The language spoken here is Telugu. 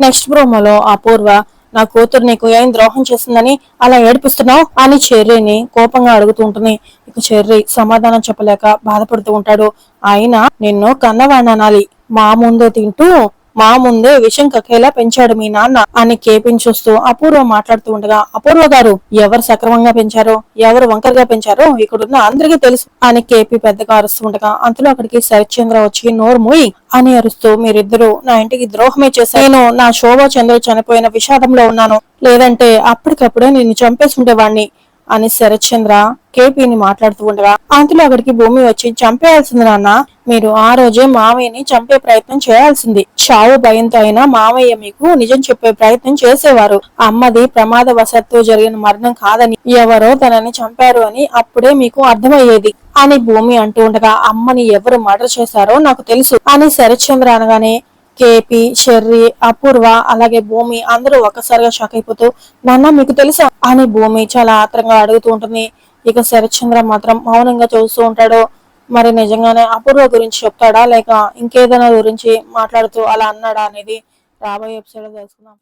నెక్స్ట్ ప్రోమోలో అపూర్వ నా కూతురు నీకు ఏం ద్రోహం చేసిందని అలా ఏడిపిస్తున్నావు? అని చెర్రీని కోపంగా అడుగుతూ ఉంటుంది. ఇక చెర్రీ సమాధానం చెప్పలేక బాధపడుతూ ఉంటాడు. ఆయన నిన్ను కన్నవాడిని అనాలి. మా ముందే తింటూ మా ముందే విషం కక్కేలా పెంచాడు మీ నాన్న అని కేపించొస్తూ చూస్తూ అపూర్వ మాట్లాడుతూ ఉండగా అపూర్వ గారు ఎవరు సక్రమంగా పెంచారో ఎవరు వంకరగా పెంచారో ఇక్కడున్న అందరికీ తెలుసు అని కేపి పెద్దగా అరుస్తూ ఉండగా అంతలో అక్కడికి శరత్చంద్ర వచ్చి నోరు మూయి అని అరుస్తూ మీరిద్దరూ నా ఇంటికి ద్రోహమే చేశారు. నేను నా శోభా చంద్ర చనిపోయిన విషాదంలో ఉన్నాను. లేదంటే అప్పటికప్పుడే నిన్ను చంపేసి ఉండేవాణ్ణి అని శరత్చంద్ర కేపీని మాట్లాడుతూ ఉండగా అంతలో అక్కడికి భూమి వచ్చి చంపేయాల్సింది నాన్న. మీరు ఆ రోజే మావయ్యని చంపే ప్రయత్నం చేయాల్సింది. చావు భయంతో అయినా మావయ్య మీకు నిజం చెప్పే ప్రయత్నం చేసేవారు. అమ్మది ప్రమాదవశత్తు జరిగిన మరణం కాదని ఎవరో తనని చంపారు అని అప్పుడే మీకు అర్థమయ్యేది. అని భూమి అంటూ ఉండగా అమ్మని ఎవరు మర్డర్ చేశారో నాకు తెలుసు. అని శరత్చంద్ర అనగానే కేపీ షెర్రీ అపూర్వ అలాగే భూమి అందరూ ఒక్కసారిగా షాక్ అయిపోతూ నాన్న మీకు తెలుసా? అని భూమి చాలా ఆత్రంగా అడుగుతూ ఉంటుంది. ఇక శరత్చంద్ర మాత్రం మౌనంగా చూస్తూ ఉంటాడు. మరి నిజంగానే అపూర్వ గురించి చెప్తాడా? లేక ఇంకేదైనా గురించి మాట్లాడుతూ అలా అన్నాడా అనేది రాబోయే ఎపిసోడ్ తెలుసుకుందాం.